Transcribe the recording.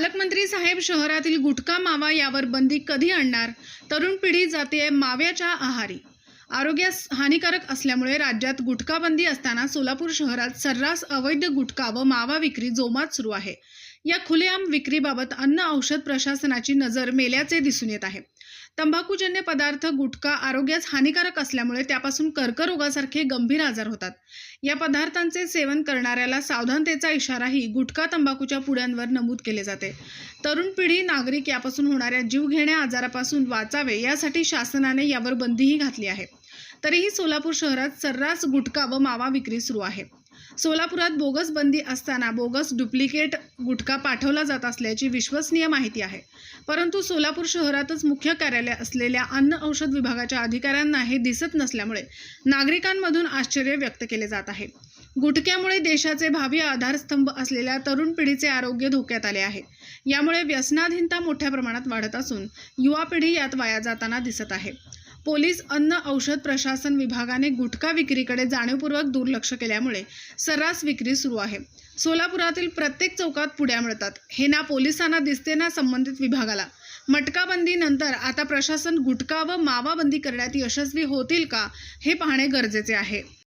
पालकमंत्री साहेब शहरातील गुटखा मावा यावर बंदी कधी आणणार? तरुण पिढी जाते माव्याच्या आहारी. आरोग्यास हानिकारक असल्यामुळे राज्यात गुटखा बंदी असताना सोलापूर शहरात सर्रास अवैध गुटखा व मावा विक्री जोमात सुरू आहे. या खुलेआम विक्रीबाबत अन्न औषध प्रशासनाची नजर मेल्याचे दिसून येत आहे. तंबाखूजन्य पदार्थ गुटखा आरोग्यास हानिकारक असल्यामुळे त्यापासून कर्करोगासारखे गंभीर आजार होतात. या पदार्थांचे सेवन करणाऱ्याला सावधानतेचा इशाराही गुटखा तंबाखूच्या पुड्यांवर नमूद केले जाते. तरुण पिढी नागरिक यापासून होणाऱ्या जीवघेण्या आजारापासून वाचावे यासाठी शासनाने यावर बंदीही घातली आहे. तरीही सोलापूर शहरात सर्रास गुटखा व मावा विक्री सुरू आहे. सोलापुरात बोगस बंदी असताना बोगस डुप्लिकेट गुटखा पाठवला जात असल्याची विश्वसनीय माहिती आहे. परंतु सोलापूर शहरातच मुख्य कार्यालय असलेल्या अन्न औषध विभागाच्या अधिकाऱ्यांना हे दिसत नसल्यामुळे नागरिकांमधून आश्चर्य व्यक्त केले जात आहे. गुटख्यामुळे देशाचे भावी आधारस्तंभ असलेल्या तरुण पिढीचे आरोग्य धोक्यात आले आहे. यामुळे व्यसनाधीनता मोठ्या प्रमाणात वाढत असून युवा पिढी यात वाया जाताना दिसत आहे. पोलीस अन्न औषध प्रशासन विभागाने गुटखा विक्रीकडे जाणीवपूर्वक दुर्लक्ष केल्यामुळे सर्रास विक्री सुरू आहे. सोलापुरातील प्रत्येक चौकात पुड्या मिळतात. हे ना पोलिसांना दिसते ना संबंधित विभागाला. मटकाबंदीनंतर आता प्रशासन गुटखा व मावाबंदी करण्यात यशस्वी होतील का हे पाहणे गरजेचे आहे.